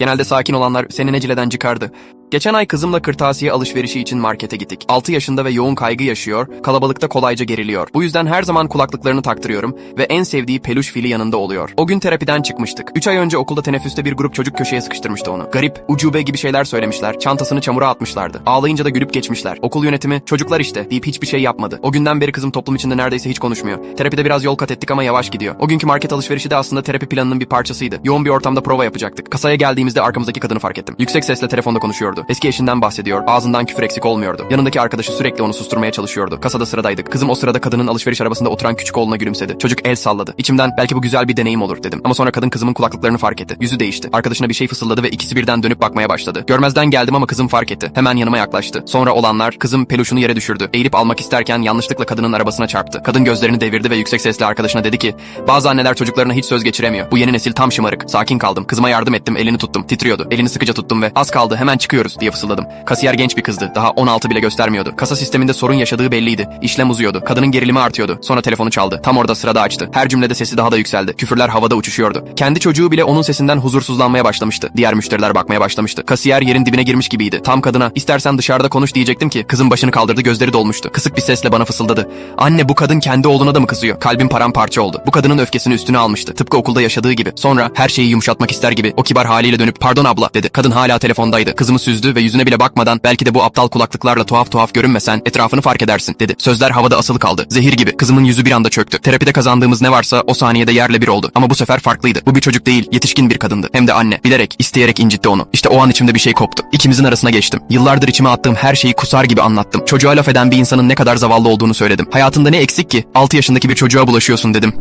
Genelde sakin olanlar seni necileden çıkardı. Geçen ay kızımla kırtasiye alışverişi için markete gittik. 6 yaşında ve yoğun kaygı yaşıyor, kalabalıkta kolayca geriliyor. Bu yüzden her zaman kulaklıklarını taktırıyorum ve en sevdiği peluş fili yanında oluyor. O gün terapiden çıkmıştık. 3 ay önce okulda teneffüste bir grup çocuk köşeye sıkıştırmıştı onu. Garip, ucube gibi şeyler söylemişler, çantasını çamura atmışlardı. Ağlayınca da gülüp geçmişler. Okul yönetimi, çocuklar işte deyip hiçbir şey yapmadı. O günden beri kızım toplum içinde neredeyse hiç konuşmuyor. Terapide biraz yol kat ettik ama yavaş gidiyor. O günkü market alışverişi de aslında terapi planının bir parçasıydı. Yoğun bir ortamda prova yapacaktık. Kasaya geldiğimizde arkamızdaki kadını fark ettim. Yüksek sesle telefonda konuşuyordu. Eski eşinden bahsediyor. Ağzından küfür eksik olmuyordu. Yanındaki arkadaşı sürekli onu susturmaya çalışıyordu. Kasada sıradaydık. Kızım o sırada kadının alışveriş arabasında oturan küçük oğluna gülümsedi. Çocuk el salladı. İçimden belki bu güzel bir deneyim olur dedim. Ama sonra kadın kızımın kulaklıklarını fark etti. Yüzü değişti. Arkadaşına bir şey fısıldadı ve ikisi birden dönüp bakmaya başladı. Görmezden geldim ama kızım fark etti. Hemen yanıma yaklaştı. Sonra olanlar kızım peluşunu yere düşürdü. Eğilip almak isterken yanlışlıkla kadının arabasına çarptı. Kadın gözlerini devirdi ve yüksek sesle arkadaşına dedi ki bazı anneler çocuklarına hiç söz geçiremiyor. Bu yeni nesil tam şımarık. Sakin kaldım. Kızıma yardım ettim. Elini tuttum. Titriyordu. Elini sıkıca tuttum ve az kaldı hemen çıkıyoruz diye fısıldadım. Kasiyer genç bir kızdı. Daha 16 bile göstermiyordu. Kasa sisteminde sorun yaşadığı belliydi. İşlem uzuyordu. Kadının gerilimi artıyordu. Sonra telefonu çaldı. Tam orada sırada açtı. Her cümlede sesi daha da yükseldi. Küfürler havada uçuşuyordu. Kendi çocuğu bile onun sesinden huzursuzlanmaya başlamıştı. Diğer müşteriler bakmaya başlamıştı. Kasiyer yerin dibine girmiş gibiydi. Tam kadına istersen dışarıda konuş diyecektim ki kızın başını kaldırdı gözleri dolmuştu. Kısık bir sesle bana fısıldadı. Anne bu kadın kendi oğluna da mı kızıyor? Kalbim paramparça oldu. Bu kadının öfkesini üstüne almıştı. Tıpkı okulda yaşadığı gibi. Sonra her şeyi yumuşatmak ister gibi o kibar haliyle dönüp pardon abla dedi. Kadın hala telefondaydı. Kızımı süzdü ve yüzüne bile bakmadan belki de bu aptal kulaklıklarla tuhaf tuhaf görünmesen etrafını fark edersin dedi. Sözler havada asılı kaldı. Zehir gibi. Kızımın yüzü bir anda çöktü. Terapide kazandığımız ne varsa o saniyede yerle bir oldu. Ama bu sefer farklıydı. Bu bir çocuk değil, yetişkin bir kadındı. Hem de anne. Bilerek, isteyerek incitti onu. İşte o an içimde bir şey koptu. İkimizin arasına geçtim. Yıllardır içime attığım her şeyi kusar gibi anlattım. Çocuğa laf eden bir insanın ne kadar zavallı olduğunu söyledim. Hayatında ne eksik ki? 6 yaşındaki bir çocuğa bulaşıyorsun dedim.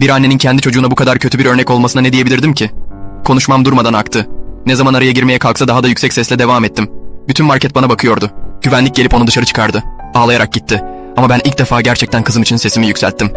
Bir annenin kendi çocuğuna bu kadar kötü bir örnek olmasına ne diyebilirdim ki? Konuşmam durmadan aktı. Ne zaman araya girmeye kalksa daha da yüksek sesle devam ettim. Bütün market bana bakıyordu. Güvenlik gelip onu dışarı çıkardı. Ağlayarak gitti. Ama ben ilk defa gerçekten kızım için sesimi yükselttim.